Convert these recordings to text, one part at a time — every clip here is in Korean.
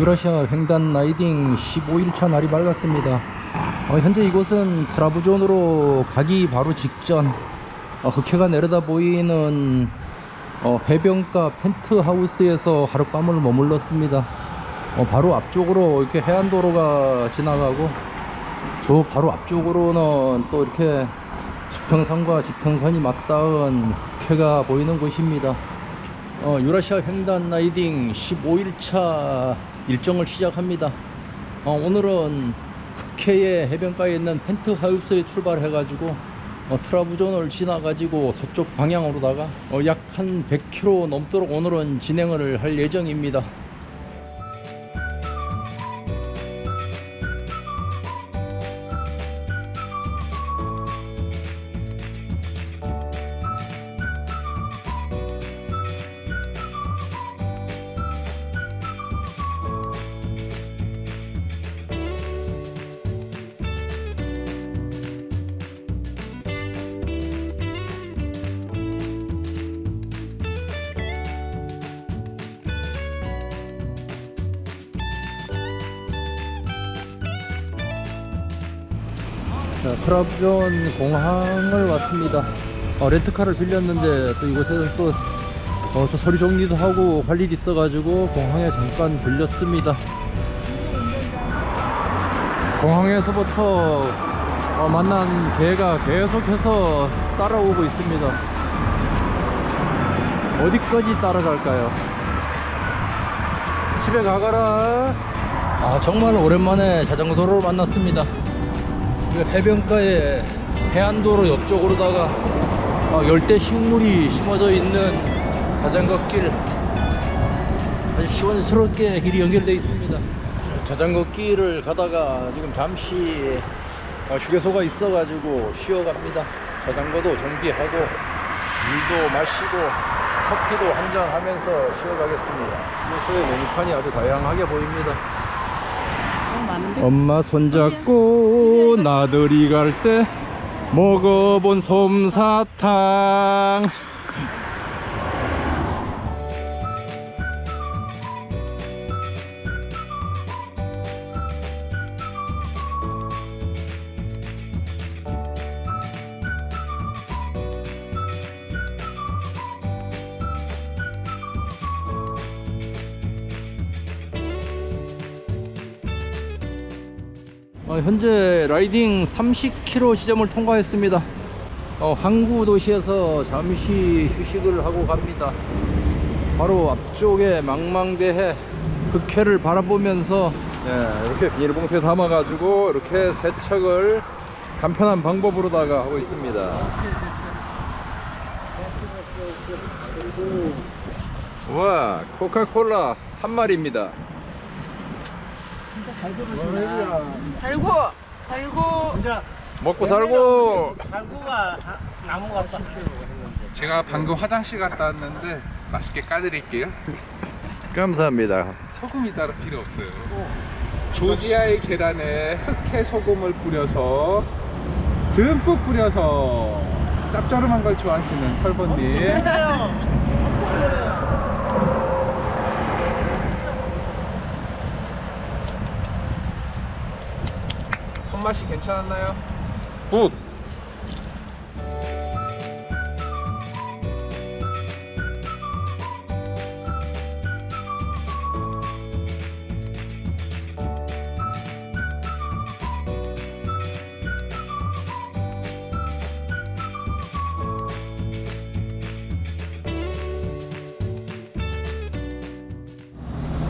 유라시아 횡단 라이딩 15일차 날이 밝았습니다. 어, 현재 이곳은 트라부존으로 가기 바로 직전 어, 흑해가 내려다 보이는 어, 해변가 펜트하우스에서 하룻밤을 머물렀습니다. 어, 바로 앞쪽으로 이렇게 해안도로가 지나가고 저 바로 앞쪽으로는 또 이렇게 수평선과 지평선이 맞닿은 흑해가 보이는 곳입니다. 어, 유라시아 횡단 라이딩 15일차 일정을 시작합니다. 어, 오늘은 흑해의 해변가에 있는 펜트하우스에 출발해 가지고 어, 트라부존을 지나 가지고 서쪽 방향으로다가 어, 약 한 100km 넘도록 오늘은 진행을 할 예정입니다. 자, 트라부존 공항을 왔습니다. 어, 렌트카를 빌렸는데 또 이곳에서 또 어, 저 서류 정리도 하고 할 일이 있어가지고 공항에 잠깐 들렸습니다. 공항에서부터 어, 만난 개가 계속해서 따라오고 있습니다. 어디까지 따라갈까요? 집에 가거라. 아 정말 오랜만에 자전거 도로를 만났습니다. 그 해변가에 해안도로 옆쪽으로다가 어, 열대 식물이 심어져 있는 자전거 길 아주 시원스럽게 길이 연결되어 있습니다. 자, 자전거 길을 가다가 지금 잠시 어, 휴게소가 있어 가지고 쉬어 갑니다. 자전거도 정비하고 물도 마시고 커피도 한잔 하면서 쉬어 가겠습니다. 휴게소의 메뉴판이 아주 다양하게 보입니다. 많은데? 엄마 손잡고 나들이 갈 때 먹어본 솜사탕 어, 현재 라이딩 30km 지점을 통과했습니다. 어, 항구 도시에서 잠시 휴식을 하고 갑니다. 바로 앞쪽에 망망대해 흑해를 바라보면서 예, 이렇게 비닐봉투에 담아가지고 이렇게 세척을 간편한 방법으로다가 하고 있습니다. 와 코카콜라 한 마리입니다. 잘 들어오신다. 달고! 달고! 먹고 살고 달구가 나무 같다. 제가 방금 화장실 갔다 왔는데 맛있게 까드릴게요. 감사합니다. 소금이 따로 필요 없어요. 조지아의 계란에 흑해 소금을 뿌려서 듬뿍 뿌려서 짭조름한 걸 좋아하시는 털보님. 맛이 괜찮았나요? 굿.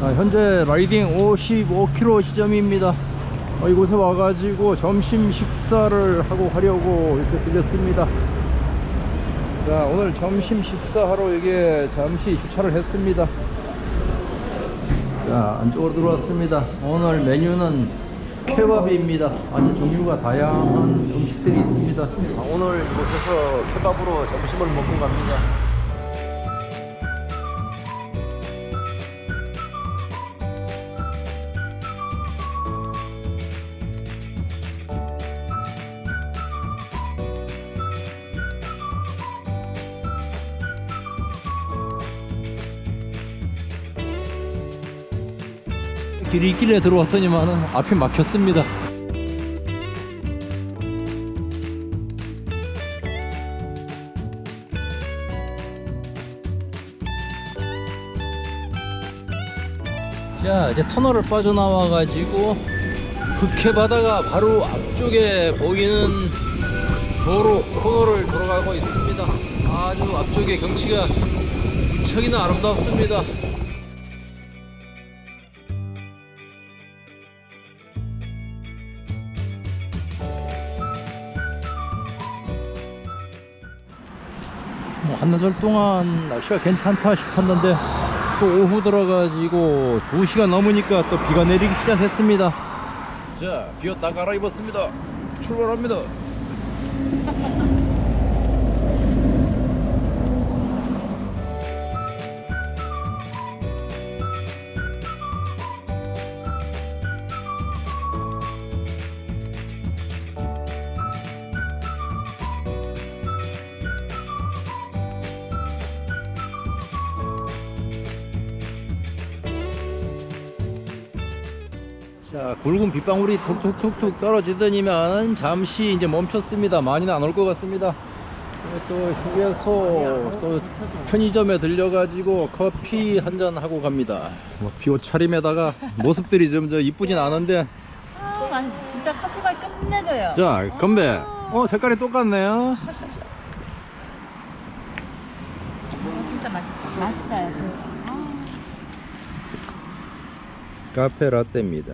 아, 현재 라이딩 55km 시점입니다. 어, 이곳에 와가지고 점심 식사를 하고 가려고 이렇게 들렸습니다. 자, 오늘 점심 식사하러 여기에 잠시 주차를 했습니다. 자, 안쪽으로 들어왔습니다. 오늘 메뉴는 케밥입니다. 아주 종류가 다양한 음식들이 있습니다. 아, 오늘 이곳에서 케밥으로 점심을 먹고 갑니다. 길이 있길래 들어왔더니만은 앞이 막혔습니다. 자 이제 터널을 빠져나와 가지고 극해 바다가 바로 앞쪽에 보이는 도로 코너를 돌아가고 있습니다 아주 앞쪽에 경치가 무척이나 아름답습니다 뭐 한나절 동안 날씨가 괜찮다 싶었는데 또 오후 들어가지고 2시간 넘으니까 또 비가 내리기 시작했습니다. 자 비었다 갈아입었습니다. 출발합니다 자 굵은 빗방울이 툭툭툭툭 떨어지더니만 잠시 이제 멈췄습니다 많이는 안 올 것 같습니다 또 휴게소 또 편의점에 들려가지고 커피 한 잔 하고 갑니다 뭐 비옷 차림에다가 모습들이 좀 저 이쁘진 않은데 아, 맛- 진짜 커피 맛 끝내줘요. 자 건배 어 색깔이 똑같네요 어, 진짜 맛있다. 맛있어요, 진짜. 아. 카페 라떼입니다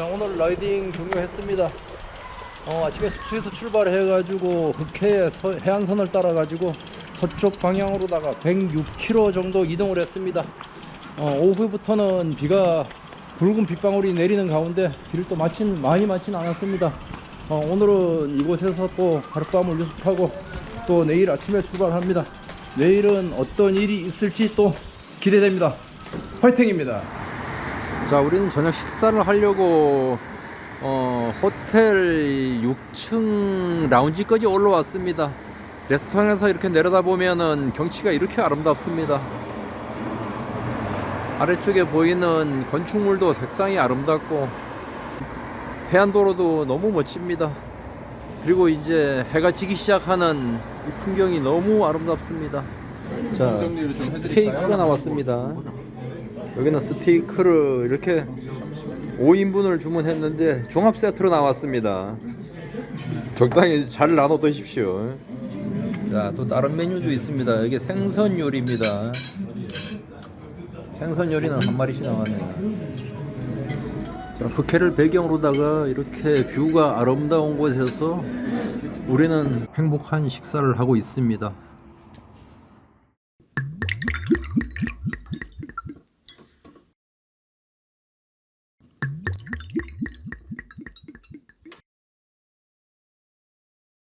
자 오늘 라이딩 종료했습니다. 어, 아침에 숙소에서 출발해가지고 흑해 서- 해안선을 따라가지고 서쪽 방향으로다가 106km 정도 이동을 했습니다. 어, 오후부터는 비가 붉은 빗방울이 내리는 가운데 비를 또 마친, 많이 맞진 않았습니다. 어, 오늘은 이곳에서 또 하룻밤을 유숙하고 또 내일 아침에 출발합니다. 내일은 어떤 일이 있을지 또 기대됩니다. 화이팅입니다 자, 우리는 저녁 식사를 하려고 어, 호텔 6층 라운지까지 올라왔습니다. 레스토랑에서 이렇게 내려다 보면은 경치가 이렇게 아름답습니다. 아래쪽에 보이는 건축물도 색상이 아름답고 해안도로도 너무 멋집니다. 그리고 이제 해가 지기 시작하는 이 풍경이 너무 아름답습니다. 자, 스테이크가 나왔습니다. 여기는 스테이크를 이렇게 5인분을 주문했는데 종합 세트로 나왔습니다. 적당히 잘 나눠 드십시오. 자, 또 다른 메뉴도 있습니다. 이게 생선 요리입니다. 생선 요리는 한 마리씩 나왔네요. 자, 흑해를 배경으로다가 이렇게 뷰가 아름다운 곳에서 우리는 행복한 식사를 하고 있습니다.